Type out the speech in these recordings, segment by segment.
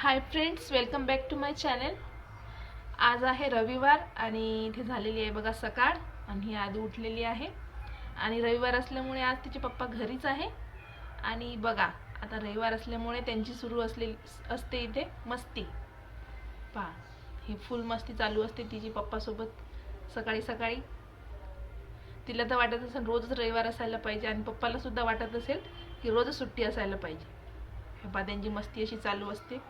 Hi friends welcome back to my channel आज आहे रविवार आणि इथे झालेली आहे बघा सकाळ आणि ही आधी उठलेली आहे. आणि रविवार असल्यामुळे आज तिचे पप्पा घरीच आहे. आणि बघा आता रविवार असल्यामुळे त्यांची सुरू असलेली असते इथे मस्ती. पहा ही फुल मस्ती चालू असते तिची पप्पासोबत सकाळी सकाळी. तिला तर वाटत असेल रोजच रविवार असायला पाहिजे आणि पप्पालासुद्धा वाटत असेल की रोजच सुट्टी असायला पाहिजे. हे पहा त्यांची मस्ती अशी चालू असते.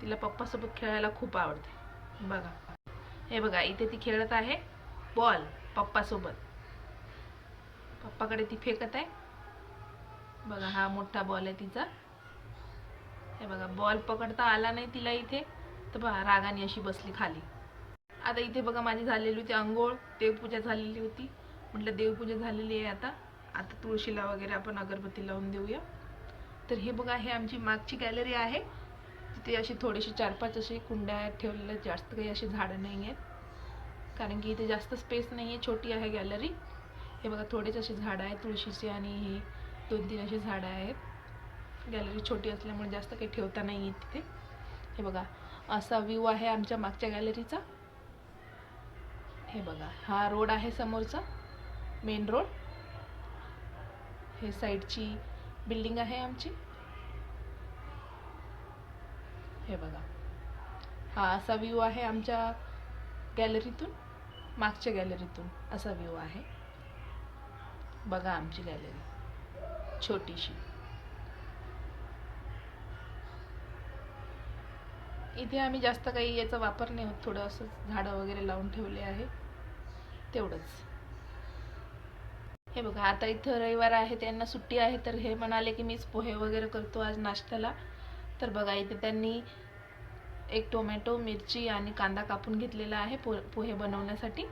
तिला पप्पासोबत खेळायला खूप आवडते. बघा. हे बघा इथे ती खेळत आहे. बॉल पप्पासोबत. पप्पाकडे ती फेकत आहे. बघा हा मोठा बॉल आहे तिचा. हे बघा बॉल पकडता आला नाही तिला इथे. तर बघा रागाने अशी बसली खाली. आता इथे बघा माझी झालेली होती आंघोळ. देवपूजा झालेली होती. म्हटलं देवपूजा झालेली आहे आता. आता तुळशीला वगैरे आपण अगरबत्ती लावून देऊया. तर हे बघा हे आमची मागची गॅलरी आहे. तिथे अशी थोडीशी चार पाच अशी कुंड्या आहेत ठेवलेल्या जास्त काही अशी झाडं नाही आहेत. कारण की इथे जास्त स्पेस नाही आहे छोटी आहे गॅलरी हे बघा थोडेच अशी झाडं आहेत तुळशीची आणि ही दोन तीन अशी झाडं आहेत. गॅलरी छोटी असल्यामुळे जास्त काही ठेवता नाही आहे तिथे. हे बघा असा व्ह्यू आहे आमच्या मागच्या गॅलरीचा हे बघा हा रोड आहे समोरचा मेन रोड हे साईडची बिल्डिंग आहे आमची. हे बघा. हा असा व्ह्यू आहे आमच्या गॅलरीतून मागच्या गॅलरीतून असा व्ह्यू आहे. बघा आमची गॅलरी छोटीशी. इथे आम्ही जास्त काही याचा वापर नाही होत. थोडं असंच झाडं वगैरे लावून ठेवले आहे. तेवढंच. हे बघा आता इथं रविवार आहे त्यांना सुट्टी आहे तर हे म्हणाले की मीच पोहे वगैरे करतो आज नाश्त्याला. तर बघा इथे त्यांनी एक टोमॅटो मिरची आणि कांदा कापून घेतलेला आहे पो पोहे बनवण्यासाठी.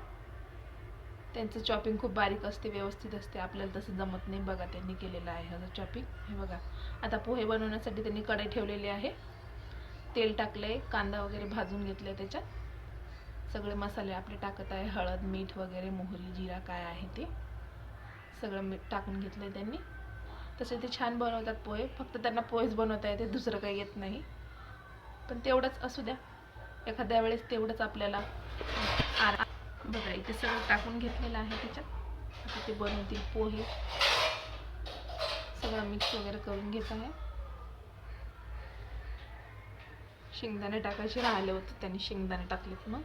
त्यांचं चॉपिंग खूप बारीक असते व्यवस्थित असते. आपल्याला तसं जमत नाही बघा त्यांनी केलेलं आहे असं चॉपिंग हे बघा आता पोहे बनवण्यासाठी त्यांनी कढई ठेवलेली आहे. तेल टाकलंय कांदा वगैरे भाजून घेतलाय त्याच्यात. सगळे मसाले आपले टाकत आहे हळद मीठ वगैरे मोहरी जिरा काय आहे ते. सगळं मीठ टाकून घेतलंय त्यांनी. तसे ते छान बनवतात पोहे. फक्त त्यांना पोहेच बनवता येते दुसरं काही येत नाही. पण तेवढंच असू द्या. एखाद्या वेळेस तेवढंच आपल्याला बघा इथे सगळं टाकून घेतलेलं आहे त्याच्यात. आता ते बनवतील पोहे. सगळं मिक्स वगैरे करून घेत आहे. शेंगदाणे टाकायचे राहिले होते त्यांनी शेंगदाणे टाकलेत मग.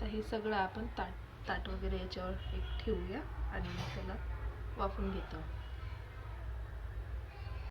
तर हे सगळं आपण ताट ताट वगैरे याच्यावर एक ठेवूया आणि मग त्याला वाफून घेतो.